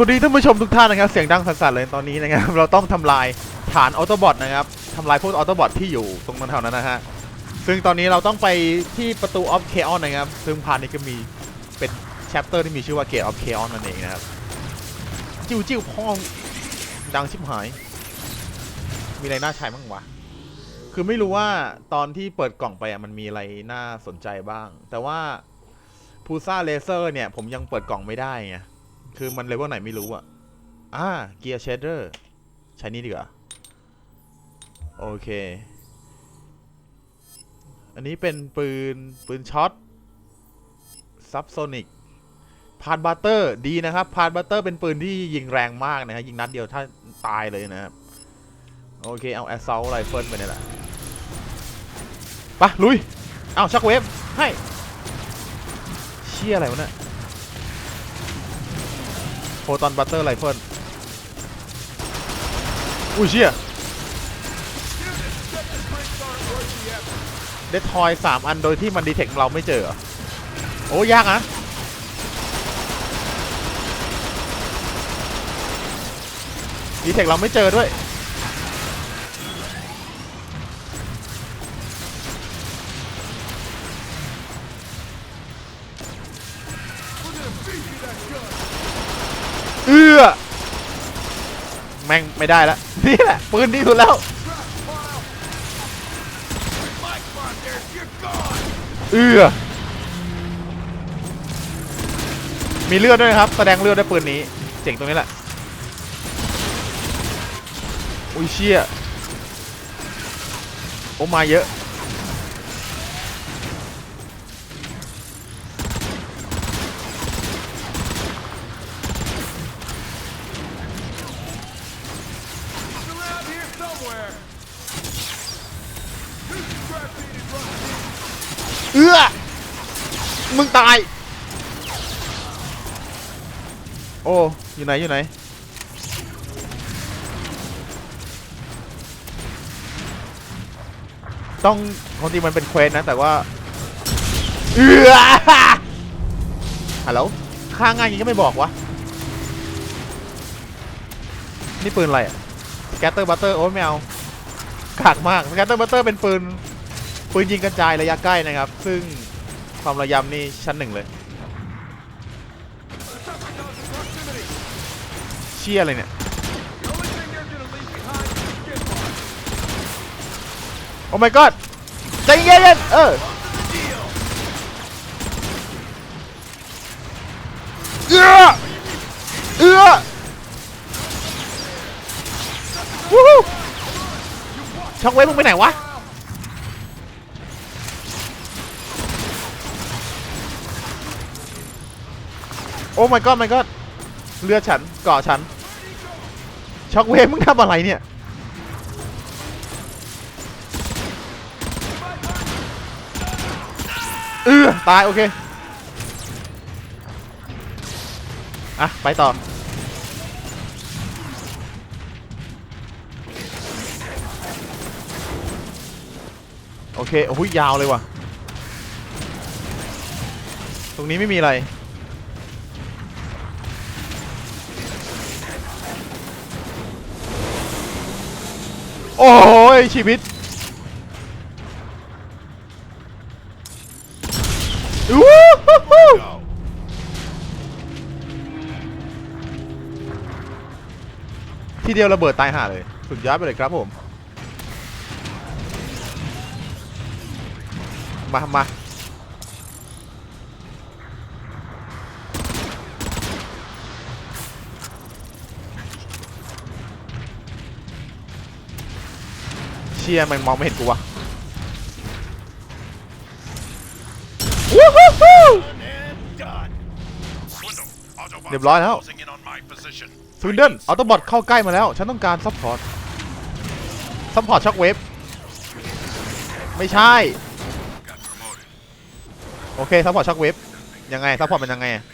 สวัสดีท่านผู้ชมทุกท่านนะครับเสียงดังสั่นๆเลยตอนนี้นะครับ เราต้องทำลายฐานออโตบอทนะครับทำลายพวกออโตบอทที่อยู่ตรงนั้นแถวนั้นนะฮะซึ่งตอนนี้เราต้องไปที่ประตูออฟเคออนนะครับ ซึ่งพาร์ทนี้ก็มีเป็นแชปเตอร์ที่มีชื่อว่าเกตออฟเคออนนั่นเองนะครับ จิ้วจิ้วพ่องดังชิบหาย มีอะไรน่าใช้บ้างวะ คือไม่รู้ว่าตอนที่เปิดกล่องไปอะมันมีอะไรน่าสนใจบ้าง แต่ว่าพูซ่าเลเซอร์เนี่ย ผมยังเปิดกล่องไม่ได้ไง คือมันเลเวลไหนไม่รู้อะอ่าเกียร์เชดเดอร์ใช้นี่ดีกว่า โอเค อันนี้เป็นปืน ปืนช็อตซับโซนิกพาดบัตเตอร์ดีนะครับพาดบัตเตอร์เป็นปืนที่ยิงแรงมากนะครับยิงนัดเดียวถ้าตายเลยนะครับ โอเค เอาแอสซ l ลไรเฟิลไปนี่แหละไปะลุย เอาชักเวฟให้ เชี่ยอะไรวะเนี่ย โฟตอนบัตเตอร์ไรเฟิลอุ้ยเชี่ยเดททอยสามอันโดยที่มันดีเทคเราไม่เจอ โอ้ยากนะดีเทคเราไม่เจอด้วย เอื้อแม่งไม่ได้แล้วนี่แหละปืนดีสุดแล้วเอื้อมีเลือดด้วยครับ แสดงเลือดด้วยปืนนี้เจ๋งตรงนี้แหละอุ้ยเชี่ยโอ้มาเยอะ เอื้อ มึงตาย โอ้ อยู่ไหน อยู่ไหน ต้องความจริมันเป็นเควสนะ แต่ว่า เอื้อฮัลโหลค่าง่ายย่างนี้ก็ไม่บอกวะ นี่ปืนอะไรอะ แกตเตอร์บัตเตอร์โอ้ยไม่เอากากมากแกตเตอร์บัตเตอร์เป็นปืนปืนยิงกระจายระยะใกล้นะครับ ซึ่งความระยำนี่ชั้นหนึ่งเลย เชี่ยอะไรเนี่ยโอ้ my god ใจเย็นๆเออเอื้อเอื้อวู้ฮู้ ช็อกเวฟมึงไปไหนวะ โอ้ my god my god เลือดฉันเกาะฉัน ช็อกเวฟมึงทำอะไรเนี่ย เออตาย โอเค อะ ไปต่อ โอเคโอ้ยยาวเลยว่ะ ตรงนี้ไม่มีอะไร โอ้ยชีวิตอู้หูทีเดียวระเบิดตายห่าเลย สุดยอดไปเลยครับผม มามาเชียมันมองไม่เห็นกูวะวู้ฮู้ฮู้เรียบร้อยแล้ว closing in on my position. สวินเดิลออโตบอทเข้าใกล้มาแล้ว ฉันต้องการซัพพอร์ตซัพพอร์ตช็อคเวฟไม่ใช่ โอเคซัพพอร์ตช็อคเวฟยังไงซัพพอร์ตเป็นยังไงอะ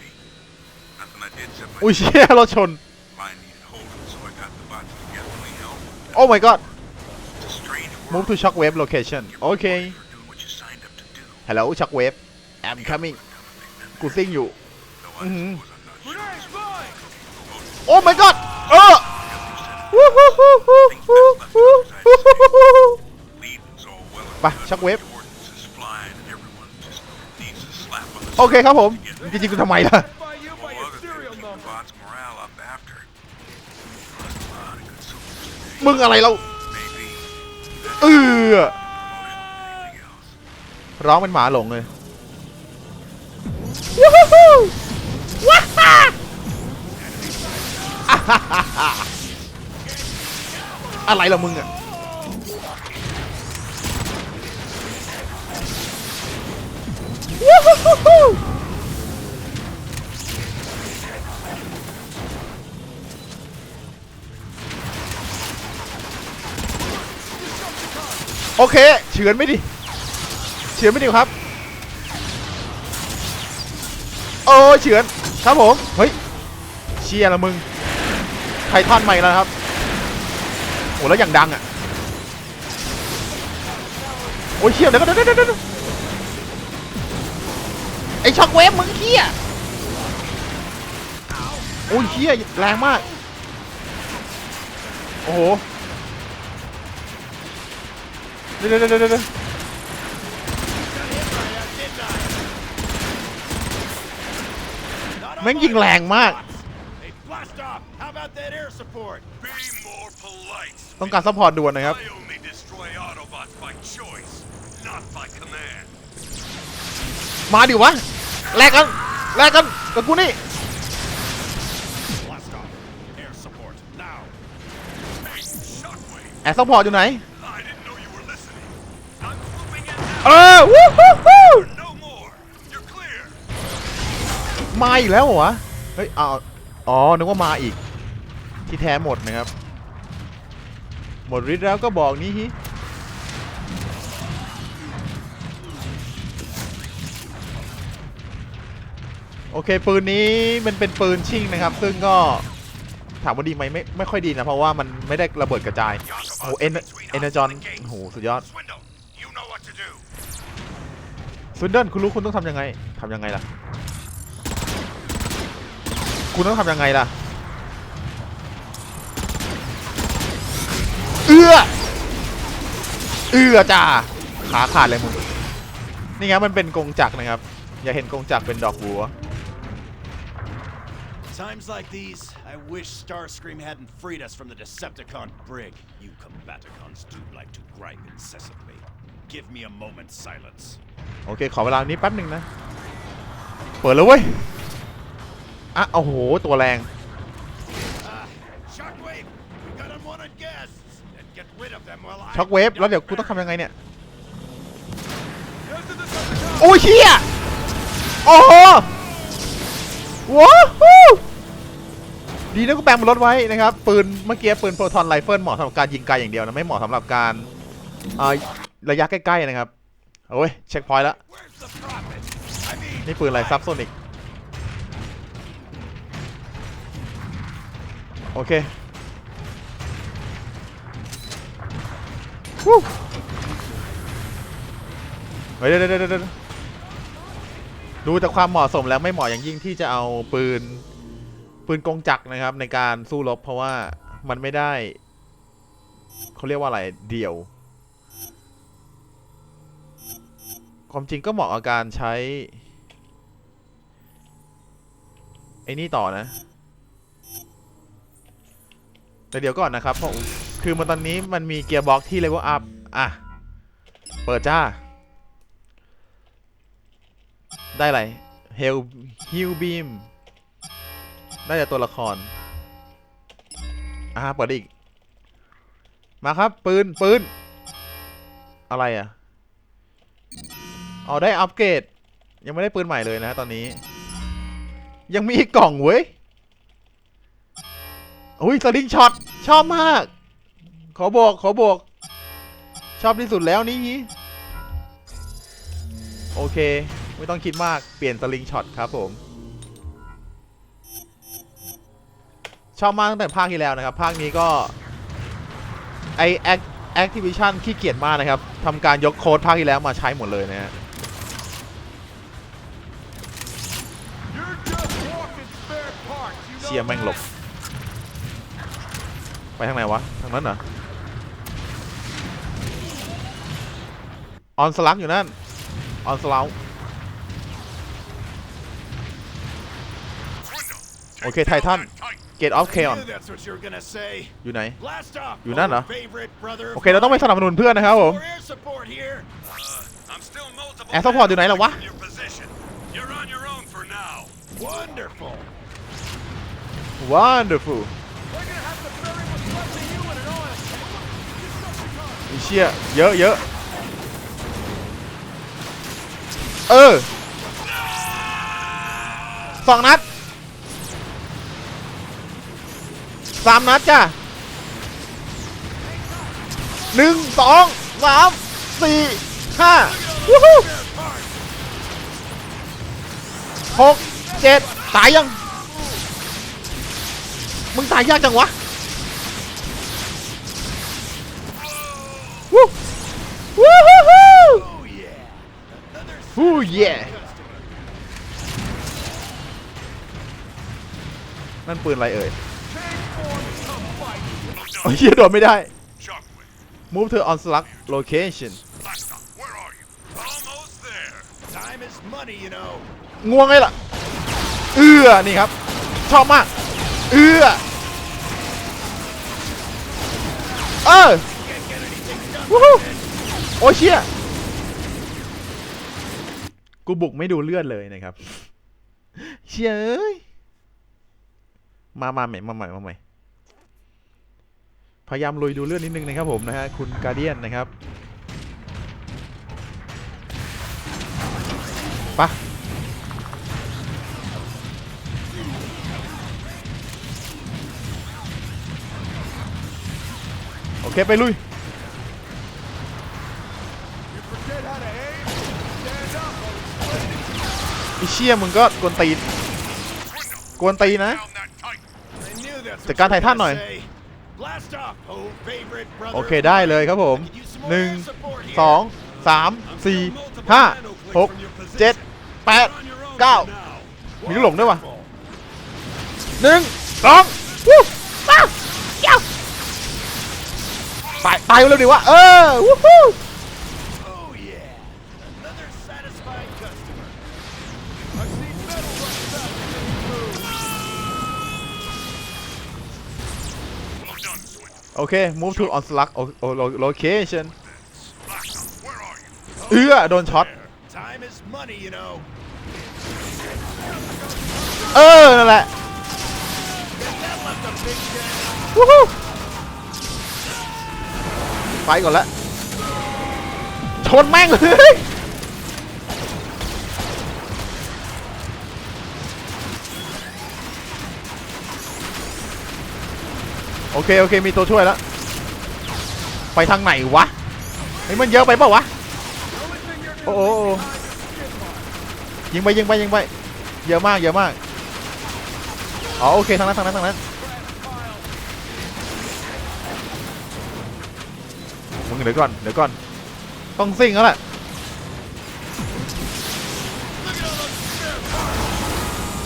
Nothing I did except อุ้ยเชี่ยรถชน mine needed holding, so I got the bots together. We helped. โอ้ my god It's a strange world. move to shockwave location โอเค You're doing what you signed up to do. hello shockwave I'm coming กูซิ่งอยู่ Though I Mhm. suppose I'm not sure. Grenade, mine! โอ้ my god เออวู้ฮู้ฮู้ฮู้ฮู้ฮู้ฮู้ Leading's all well and ไป good, ชักเวฟ โอเคครับผมจริงๆกูทำไมล่ะ By you by Well, your other things serial keep the number. bots' morale up after. Lost a lot of good soldiers today. มึงอะไรเรา Maybe เออ more than anything else. ร้องเป็นหมาหลงเลยวู้ฮู้ฮู้ว้าฮ่าอ่าฮ่าฮ่าฮ่าอะไรล่ะมึงอะ โอเค เฉือนไม่ดิ เฉือนไม่ดีครับ โอ้เฉือน ครับผม เฮ้ย เชียร์ละมึง ไททันใหม่แล้วครับ โอ้แล้วอย่างดังอะ โอ้ยเชียร์เดี๋ยวก่อนเดี๋ยวเดี๋ยวเดี๋ยว ไอช็อกเวฟมึงเฮียโอ้ยเฮียแรงมาก โอ้โหเดี๋ยวๆๆๆแม่งยิงแรงมาก ต้องการซัพพอร์ตด่วนนะครับ มาดิวะ แลกกันแลกกันกับกูนี่ Blast off! Air support, now! Hey, Shockwave, แอร์ซัพพอร์ตอยู่ไหน I didn't know you were listening. I'm swooping in เอ now. อวู้ฮู้ฮู้ No more. You're clear. มาอีกแล้วเหรอวะเฮ้ยเอาอ๋อนึกว่ามาอีก ที่แท้หมดนะครับ หมดฤทธิ์แล้วก็บอกนี้ฮิ โอเคปืนนี้มันเป็นปืนชิ่งนะครับ ซึ่งก็ถามว่าดีไหมไม่ไม่ค่อยดีนะ เพราะว่ามันไม่ได้ระเบิดกระจายโอ้เอ็นเอ็นจอนโอ้โหสุดยอดซุนเดิลคุณรู้คุณต้องทำยังไงทำยังไงล่ะ คุณต้องทำยังไงล่ะ เอื้อ เอื้อจ้าขาขาดเลยมึงนี่ไงมันเป็นกงจักรนะครับ อย่าเห็นกงจักรเป็นดอกบัว Times like these, I wish Starscream hadn't freed us from the Decepticon brig. You Combaticons do like to gripe incessantly. Give me a moment's silence. โอเค ขอเวลานี้แป๊บหนึ่งนะ เปิดแล้วเว้ย อ่ะ โอ้โห ตัวแรง Ah, Shockwave! We got unwanted guests! And get rid of them while I... ช็อกเวฟ แล้วเดี๋ยวกูต้องทำยังไงเนี่ย There's the Decepticon! โอ้ยเฮียโอ้โห ว้าวดีนะกูแปลงบนรถไว้นะครับ ปืนเมื่อกี้ปืนโปรทอนไรเฟิลเหมาะสำหรับการยิงไกลอย่างเดียวนะ ไม่เหมาะสำหรับการระยะใกล้ๆนะครับ โอ้ย เช็คพอยต์แล้ว นี่ปืนอะไรซับโซนิกโอเควู้เฮ้ยเดี๋ยวเดี๋ยวเดี๋ยวเดูจากความเหมาะสมแล้วไม่เหมาะอย่างยิ่งที่จะเอาปืน ปืนกงจักรนะครับ ในการสู้รบเพราะว่ามันไม่ได้เขาเรียกว่าอะไรเดี่ยว ความจริงก็เหมาะกับการใช้ ไอ้นี่ต่อนะ แต่เดี๋ยวก่อนนะครับเพราะคือมันตอนนี้มันมีเกียร์บ็อกที่เลเวลอัพ อะ เปิดจ้า ได้อะไรเฮลฮิลบีมได้แต่ตัวละคร อ่าเปิดอีก มาครับ ปืน ปืน อะไรอะอ๋อได้อัปเกรด ยังไม่ได้ปืนใหม่เลยนะตอนนี้ ยังมีอีกกล่องเว้ยอุ้ยสลิงช็อต ชอบมาก ขอบอก ขอบอก ชอบที่สุดแล้วนี่ โอเค ไม่ต้องคิดมากเปลี่ยนสลิงช็อตครับผม ชอบมากตั้งแต่ภาคที่แล้วนะครับ ภาคนี้ก็ไอแอคแอคทิวิชั่นขี้เกียจมากนะครับทำการยกโค้ดภาคที่แล้วมาใช้หมดเลยนะฮะเชียแม่งหลบ ไปทางไหนวะ ทางนั้นเหรอ ออนสลักอยู่นั่น ออนสลัก Okay, Titan. Get off I Keon knew that's what you were gonna say. อยู่ไหน Blast off. You not, oh, no? favorite brother. โอเคเราต้องไปสนับสนุนเพื่อนนะครับผม More air support here. Uh, I'm still multiple. Air support อยู่ไหนล่ะวะ from your position. You're on your own for now. Wonderful. wonderful We're gonna have to bury what's left of you in an oil tank. ไอ้เชี่ยเยอะเยอะเออสองนัด สามนัดจ้ะหนึ่งสองสามสี่ห้าวู้ฮู้หกเจ็ดตายยัง มึงตายยากจังวะวู้วู้ฮู้ฮู้ฮู้เย่นั่นปืนอะไรเอ่ย โอ้ยโดดไม่ได้ move to on slug location ง่วงไงล่ะ เอื้อนี่ครับ ชอบมาก เอื้อเออโอ้ยเชียกูบุกไม่ดูเลือดเลยนะครับ เชียเอ้ย มามาใหม่มาใหม่มาใหม่ พยายามลุยดูเลือดนิดนึงนะครับผมนะฮะคุณกาเดียนนะครับปะโอเค ไปลุยไอเชี่ยมึงก็กวนตีนกวนตีนะ Down that tight. I knew that's จัดการ you ไท were ทันหน่อย say. Blast off, oh favorite brother. โอเคได้เลยครับผม I could use some more หนึ่ง air support here. สองสามสี่ห้าหกเจ็ดแปด You're on your own เก้า for now. มีลูกหลงด้วยวะ Wonderful. หนึ่งสองวู้อ้าวเย้าตายตายเร็วดิวะเออวู้ฮู้ โอเค move to on slug โอ location เอื้อโดนช็อต เออ นั่นแหละวู้ไปก่อนละ ชนแม่งเลย โอเค โอเค มีตัวช่วยแล้ว ไปทางไหนวะเฮ้ยมันเยอะไปเปล่าวะ โอ้โหยิงไปยิงไปยิงไป เยอะมากเยอะมาก อ๋อโอเคทางนั้นทางนั้นทางนั้นมึงเดี๋ยวก่อนเดี๋ยวก่อน ต้องซิ่งแล้วแหละ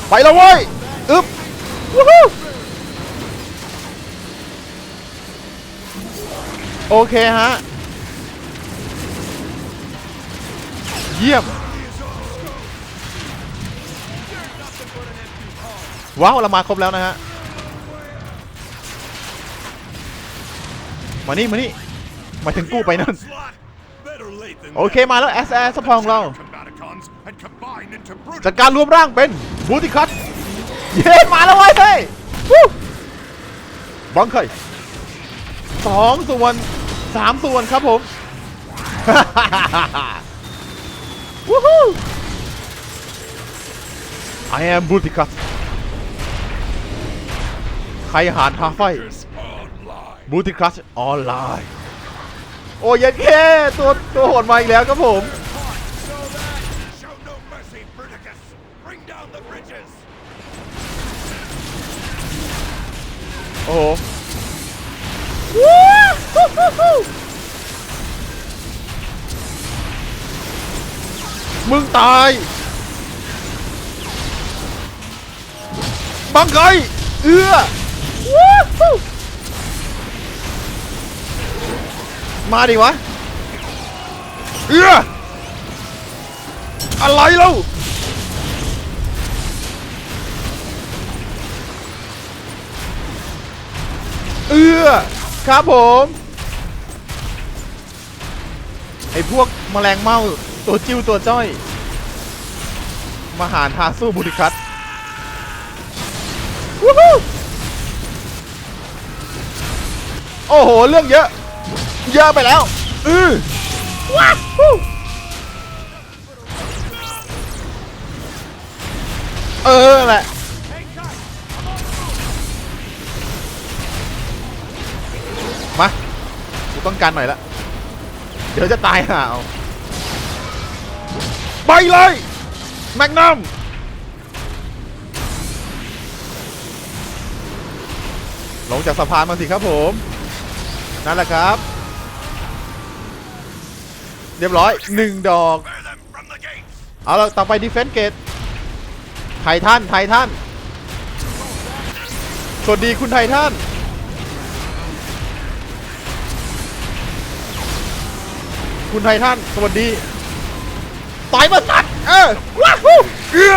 ไปแล้วเว้ย อึ๊บวู้ฮู้ โอเคฮะ เยี่ยม ว้าว เรามาครบแล้วนะฮะ มานี่ มานี่ มาถึงกู้ไปนั่น โอเคมาแล้ว S S สปองเราจากการรวมร่างเป็นบูติคัตเย้ มาแล้วเว้ยเฮ้ยบังเคย สองส่วนสามส่วนครับผมวู้ฮู้ I am บูติคัตใครหารท้าไฟ online. บูติคัตออนไลน์ โอ้ยแค่ตัวตัวโหดมาอีกแล้วครับผมโอ้โห มึงตาย บังไกเอื้อ มาดิวะ เอื้อ อะไรเล่า ครับผม ไอ้พวกแมลงเม่าตัวจิ้วตัวจ้อยมาหารทาสู้บุริคัตวู้ฮู้โอ้โห เรื่องเยอะ เยอะไปแล้ว อือว้าฮู้เออแหละ กูต้องการหน่อยละ เดี๋ยวจะตายห่าเอาไปเลยแมกนัมลงจากสะพานมาสิครับผม นั่นแหละครับ เรียบร้อยหนึ่งดอก เอาละต่อไปดีเฟน s ์เกตไททันไททันสวัสดีคุณไททัน คุณไททันสวัสดีต่อยมาสัตว์เออว้าวฮู้เอื้อ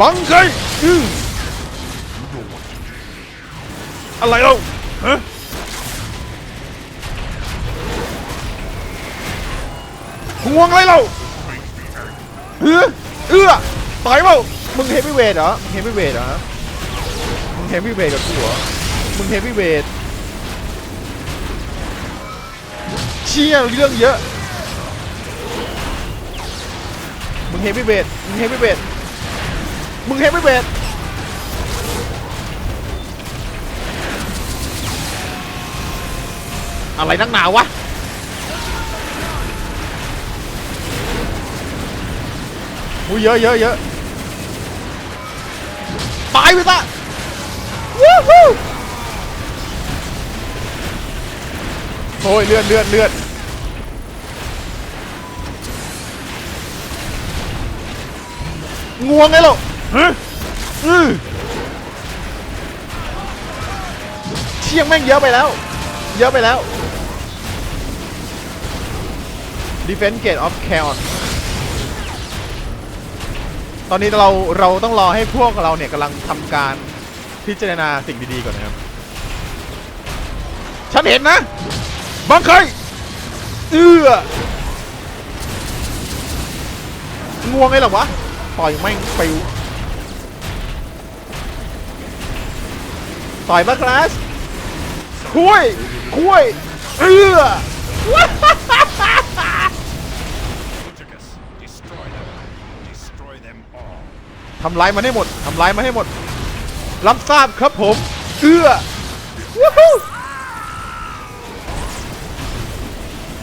บังเคยอื้ออะไรเล่าฮะห่วงอะไรเราเอื้อเอื้อต่อยเปล่ามึงเฮฟวี่เวทเหรอมึงเฮฟวี่เวทเหรอมึงเฮฟวี่เวทกับกูเหรอมึงเฮฟวี่เวท ชี่ยเรื่องเยอะ มึงเฮฟวี่เวทมึงเฮฟวี่เวทมึงเฮฟวี่เวทอะไรนักหนาวะอู้เยอะเยอะเยอะตายไปซะวู้ฮู้โอ้ยเลือดเลือดเลือด งวงไงหรอฮะอือเชี่ยงแม่งเยอะไปแล้ว เยอะไปแล้ว Defense Gate of Chaos ตอนนี้เราเราต้องรอให้พวกเราเนี่ยกำลังทำการพิจารณาสิ่งดีๆก่อนนะครับ ฉันเห็นนะ บังเคยเอื้องวงไงหรอวะ ต่อยแม่งปิวต่อยมาคลาสคุยคุยเอื้อทำลายมันให้หมดทำลายมันให้หมด รับทราบครับผม เอื้อ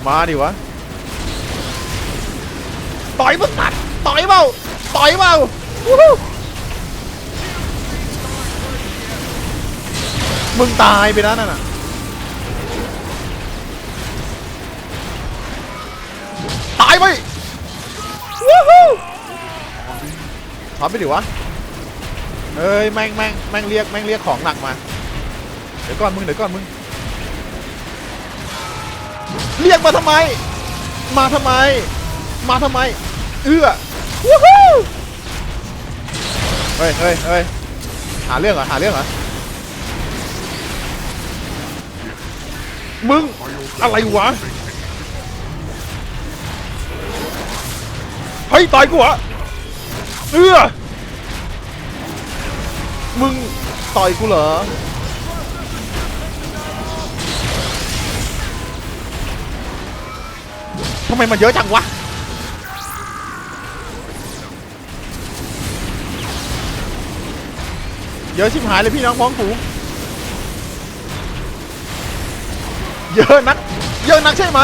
มาดิวะ ต่อยมันตัดต่อยเบา ต่อยเบาวู้ฮู้มึงตายไปแล้วนั่นน่ะตายไปวู้ฮู้ถอนไปดิวะเอ้ยแม่งแม่งแม่งเรียกแม่งเรียกของหนักมา เดี๋ยวก่อนมึงเดี๋ยวก่อนมึง เรียกมาทำไม มาทำไม มาทำไม เอื้อ วู้ฮู้เฮ้ยเฮ้ยเฮ้ยหาเรื่องเหรอหาเรื่องเหรอมึง อะไรวะ เฮ้ยต่อยกูเหรอเอื้อมึงต่อยกูเหรอทำไมมันเยอะจังวะ เยอะชิบหายเลยพี่น้องพ้องฝูงเยอะนัก เยอะนักใช่ไหม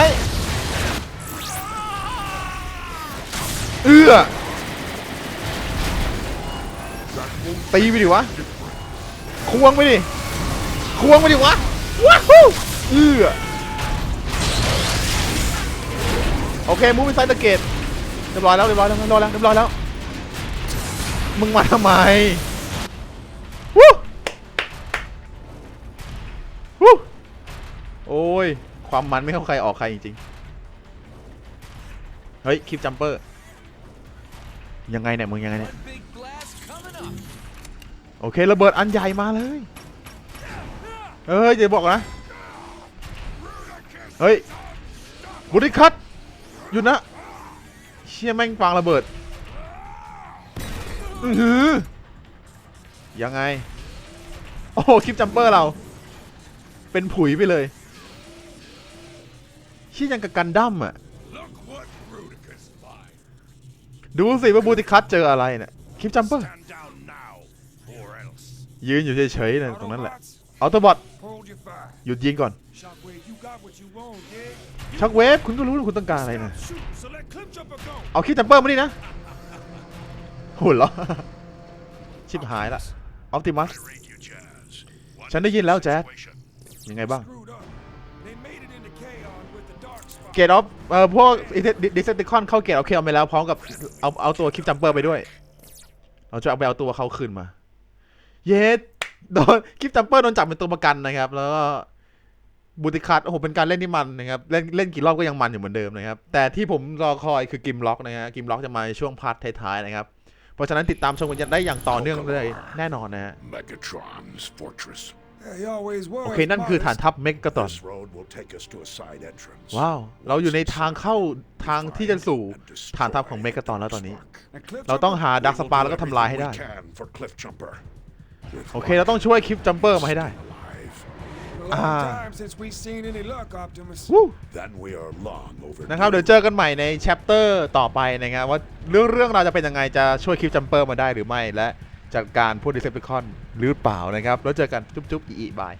เอื้อตีไปดิวะ ควงไปดิ ควงไปดิวะ ว้าวฮู้เอื้อโอเคมูฟไปไซด์ตะเกตเรียบร้อยแล้วเรียบร้อยแล้วเรียบร้อยแล้วเรียบร้อยแล้ว มึงมาทำไมวู้ โอ้ย ความมันไม่เข้าใครออกใครจริงๆ เฮ้ยคลิปจัมเปอร์ ยังไงเนี่ยมึงยังไงเนี่ย Big blast coming up. โอเคระเบิดอันใหญ่มาเลย เฮ้ยเดี๋ยวบอกนะ เฮ้ยบุริคัตหยุดนะ เชี่ยแม่งปางระเบิด อือหือ ยังไง โอ้โหคลิปจัมเปอร์เรา เป็นผุยไปเลยเชี่ยังกับกันดั้มอะ ดูสิว่าบูติคัตเจออะไรเนี่ยคลิปจัมเปอร์ยืนอยู่เฉยๆนี่ยตรงนั้นแหละออโตบอทหยุดยิงก่อนชักเวฟคุณก็รู้ว่าคุณต้องการอะไรนะเอาคิดจัมเปอร์มาดินะหุ่นเหรอชิบหายละออ t ติมัสฉันได้ยินแล้วแจ๊ดยังไงบ้าง เกตออฟเอ่อพวกดิสเซติคอนเข้าเกตเอาเคเอาไปแล้วพร้อมกับเอาเอาตัวคลิปจัมเปอร์ไปด้วย เราจะเอาไปเอาตัวเขาคืนมา เยสโดนคลิปจัมเปอร์โดนจับเป็นตัวประกันนะครับ แล้วก็บูติคัตโอ้โหเป็นการเล่นที่มันนะครับเล่นเล่นกี่รอบก็ยังมันอยู่เหมือนเดิมนะครับ แต่ที่ผมรอคอยคือกิมล็อกนะฮะกิมล็อกจะมาช่วงพาร์ทท้ายๆนะครับ เพราะฉะนั้นติดตามชมกันได้อย่างต่อเนื่องเลยแน่นอนนะฮะ Megatron's fortress. He always was. โอเค นั่นคือฐานทัพเมกะตอน This road will take us to a side entrance. ว้าว เราอยู่ในทางเข้าทางที่จะสู่ฐานทัพของเมกะตอนแล้วตอนนี้ And Cliff เราต้องหา We ดัก will ส do ปาแล้วก็ทำลายให้ everything ได้ we can for Cliff Jumper. With โอเค เราต้องช่วยคลิปจัมเปอร์มาให้ได้ alive. a long Ah. time since we seen any luck, Optimus. วู้ Then we are long overdue. นะครับเดี๋ยวเจอกันใหม่ในแชปเตอร์ต่อไปนะครับว่าเรื่องเรื่องราวจะเป็นยังไงจะช่วยคลิปจัมเปอร์มาได้หรือไม่และจัดการพวกดิเซปติคอน หรือเปล่านะครับ แล้วเจอกันจุ๊บจุ๊บอีอีบาย